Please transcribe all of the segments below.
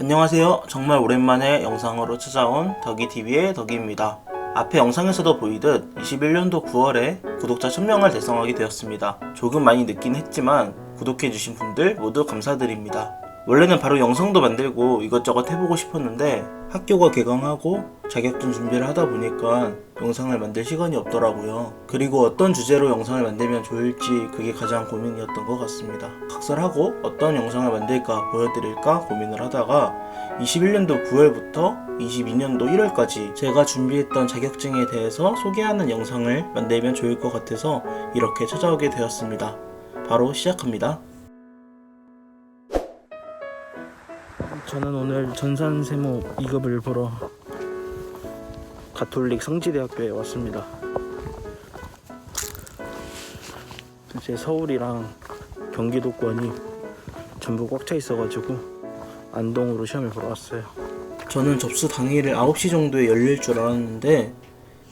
안녕하세요. 정말 오랜만에 영상으로 찾아온 덕이TV의 덕이입니다. 앞에 영상에서도 보이듯 21년도 9월에 구독자 1000명을 달성하게 되었습니다. 조금 많이 늦긴 했지만 구독해주신 분들 모두 감사드립니다. 원래는 바로 영상도 만들고 이것저것 해보고 싶었는데 학교가 개강하고 자격증 준비를 하다 보니까 영상을 만들 시간이 없더라고요. 그리고 어떤 주제로 영상을 만들면 좋을지 그게 가장 고민이었던 것 같습니다. 각설하고 어떤 영상을 만들까 보여드릴까 고민을 하다가 21년도 9월부터 22년도 1월까지 제가 준비했던 자격증에 대해서 소개하는 영상을 만들면 좋을 것 같아서 이렇게 찾아오게 되었습니다. 바로 시작합니다. 저는 오늘 전산세무 2급을 보러 가톨릭 성지대학교에 왔습니다. 제 서울이랑 경기도권이 전부 꽉 차 있어가지고 안동으로 시험을 보러 왔어요. 저는 접수 당일에 9시 정도에 열릴 줄 알았는데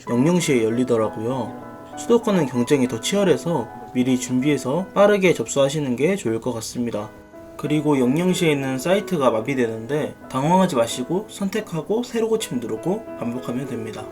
00시에 열리더라고요. 수도권은 경쟁이 더 치열해서 미리 준비해서 빠르게 접수하시는 게 좋을 것 같습니다. 그리고 00시에는 사이트가 마비되는데 당황하지 마시고 선택하고 새로 고침 누르고 반복하면 됩니다.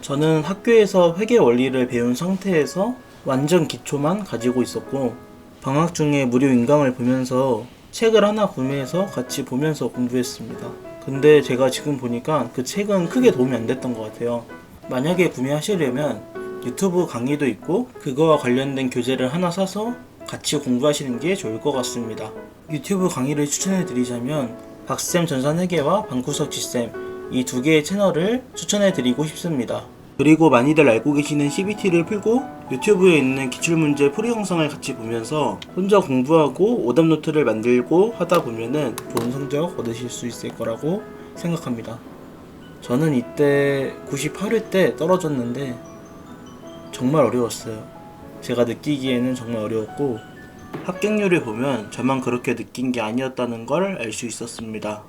저는 학교에서 회계 원리를 배운 상태에서 완전 기초만 가지고 있었고 방학 중에 무료 인강을 보면서 책을 하나 구매해서 같이 보면서 공부했습니다. 근데 제가 지금 보니까 그 책은 크게 도움이 안 됐던 것 같아요. 만약에 구매하시려면 유튜브 강의도 있고 그거와 관련된 교재를 하나 사서 같이 공부하시는 게 좋을 것 같습니다. 유튜브 강의를 추천해 드리자면 박쌤 전산 회계와 방구석 지쌤 이 두 개의 채널을 추천해 드리고 싶습니다. 그리고 많이들 알고 계시는 CBT를 풀고 유튜브에 있는 기출문제 풀이 영상을 같이 보면서 혼자 공부하고 오답 노트를 만들고 하다 보면은 좋은 성적 얻으실 수 있을 거라고 생각합니다. 저는 이때 98회 때 떨어졌는데 정말 어려웠어요. 제가 느끼기에는 정말 어려웠고 합격률을 보면 저만 그렇게 느낀 게 아니었다는 걸 알 수 있었습니다.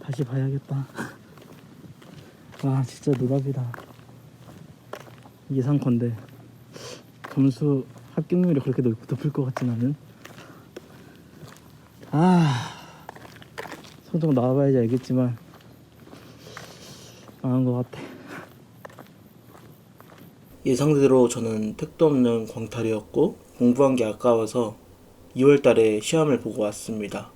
다시 봐야겠다. 와 진짜 노답이다. 예상컨대 점수 합격률이 그렇게 높, 높을 것 같진 않은. 아 성적 나와봐야지 알겠지만 망한 것 같아. 예상대로 저는 택도 없는 광탈이었고 공부한 게 아까워서 2월 달에 시험을 보고 왔습니다.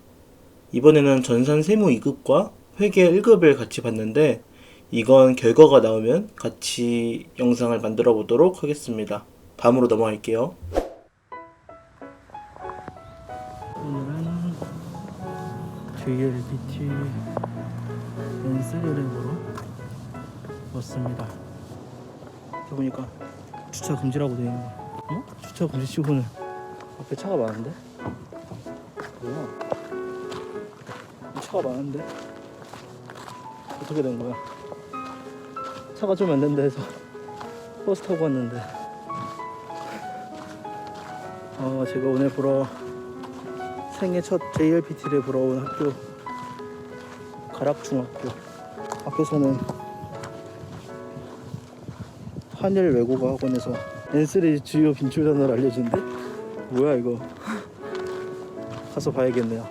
이번에는 전산 세무 2급과 회계 1급을 같이 봤는데 이건 결과가 나오면 같이 영상을 만들어 보도록 하겠습니다. 다음으로 넘어갈게요. 오늘은 JLBT N3를 보 러 왔습니다. 이렇게 보니까 주차 금지라고 되어 있는 거야. 어? 주차 금지 치고는 앞에 차가 많은데? 뭐야? 차가 많은데? 어떻게 된 거야? 차가 좀 안 된다 해서 버스 타고 왔는데 어, 제가 오늘 보러 생애 첫 JLPT를 보러 온 학교 가락중학교 앞에서는 한일 외국어 학원에서 N3 주요 빈출 단어를 알려주는데? 뭐야 이거? 가서 봐야겠네요.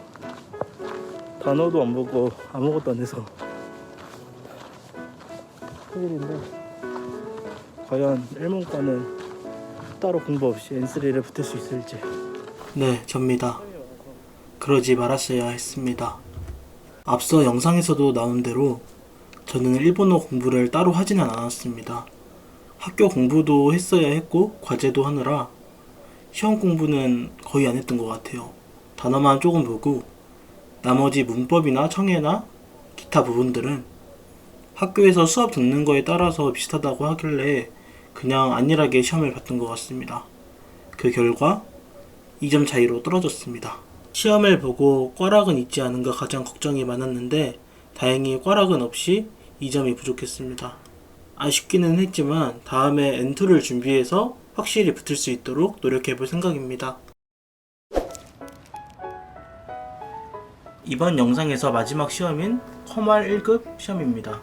단어도 안 보고 아무것도 안 해서. 큰일인데. 과연 일문과는 따로 공부 없이 N3를 붙을 수 있을지. 네 접니다. 그러지 말았어야 했습니다. 앞서 영상에서도 나온 대로 저는 일본어 공부를 따로 하지는 않았습니다 학교 공부도 했어야 했고 과제도 하느라 시험 공부는 거의 안 했던 것 같아요. 단어만 조금 보고 나머지 문법이나 청해나 기타 부분들은 학교에서 수업 듣는 거에 따라서 비슷하다고 하길래 그냥 안일하게 시험을 봤던 것 같습니다. 그 결과 2점 차이로 떨어졌습니다. 시험을 보고 꽈락은 있지 않은가 가장 걱정이 많았는데 다행히 꽈락은 없이 2점이 부족했습니다. 아쉽기는 했지만 다음에 N2를 준비해서 확실히 붙을 수 있도록 노력해 볼 생각입니다. 이번 영상에서 마지막 시험인 커말 1급 시험입니다.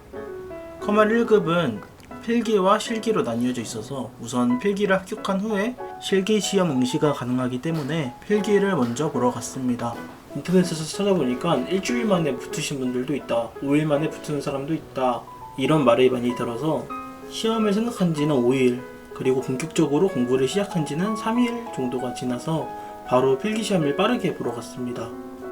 커말 1급은 필기와 실기로 나뉘어져 있어서 우선 필기를 합격한 후에 실기 시험 응시가 가능하기 때문에 필기를 먼저 보러 갔습니다. 인터넷에서 찾아보니까 일주일 만에 붙으신 분들도 있다, 5일 만에 붙는 사람도 있다, 이런 말이 많이 들어서 시험을 생각한 지는 5일, 그리고 본격적으로 공부를 시작한 지는 3일 정도가 지나서 바로 필기 시험을 빠르게 보러 갔습니다.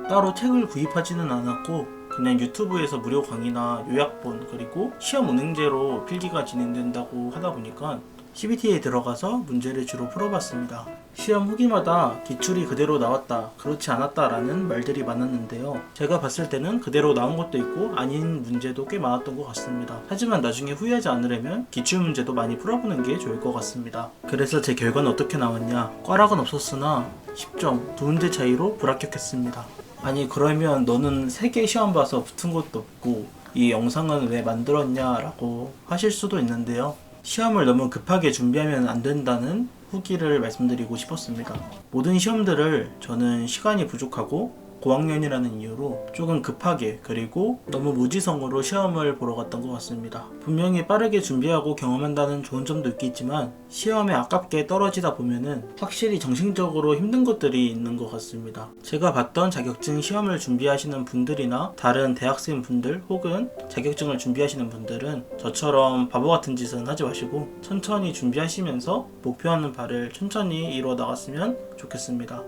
따로 책을 구입하지는 않았고 그냥 유튜브에서 무료 강의나 요약본 그리고 시험 운행제로 필기가 진행된다고 하다 보니까 CBT에 들어가서 문제를 주로 풀어봤습니다. 시험 후기마다 기출이 그대로 나왔다, 그렇지 않았다 라는 말들이 많았는데요. 제가 봤을 때는 그대로 나온 것도 있고 아닌 문제도 꽤 많았던 것 같습니다. 하지만 나중에 후회하지 않으려면 기출 문제도 많이 풀어보는 게 좋을 것 같습니다. 그래서 제 결과는 어떻게 나왔냐? 꽈락은 없었으나 10점, 두 문제 차이로 불합격했습니다. 아니 그러면 너는 세계 시험 봐서 붙은 것도 없고 이 영상은 왜 만들었냐라고 하실 수도 있는데요. 시험을 너무 급하게 준비하면 안 된다는 후기를 말씀드리고 싶었습니다. 모든 시험들을 저는 시간이 부족하고 고학년이라는 이유로 조금 급하게 그리고 너무 무지성으로 시험을 보러 갔던 것 같습니다. 분명히 빠르게 준비하고 경험한다는 좋은 점도 있겠지만 시험에 아깝게 떨어지다 보면은 확실히 정신적으로 힘든 것들이 있는 것 같습니다. 제가 봤던 자격증 시험을 준비하시는 분들이나 다른 대학생 분들 혹은 자격증을 준비하시는 분들은 저처럼 바보 같은 짓은 하지 마시고 천천히 준비하시면서 목표하는 바를 천천히 이루어 나갔으면 좋겠습니다.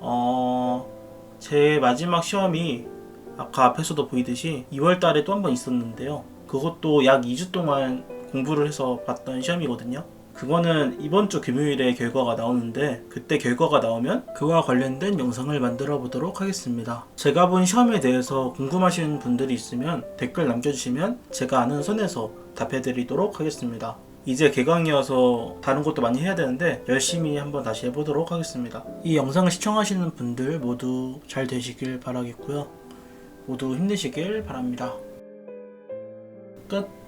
어, 제 마지막 시험이 아까 앞에서도 보이듯이 2월 달에 또 한 번 있었는데요. 그것도 약 2주 동안 공부를 해서 봤던 시험이거든요. 그거는 이번 주 금요일에 결과가 나오는데 그때 결과가 나오면 그와 관련된 영상을 만들어 보도록 하겠습니다. 제가 본 시험에 대해서 궁금하신 분들이 있으면 댓글 남겨주시면 제가 아는 선에서 답해 드리도록 하겠습니다. 이제 개강이어서 다른 것도 많이 해야 되는데 열심히 한번 다시 해보도록 하겠습니다. 이 영상을 시청하시는 분들 모두 잘 되시길 바라겠고요. 모두 힘내시길 바랍니다. 끝.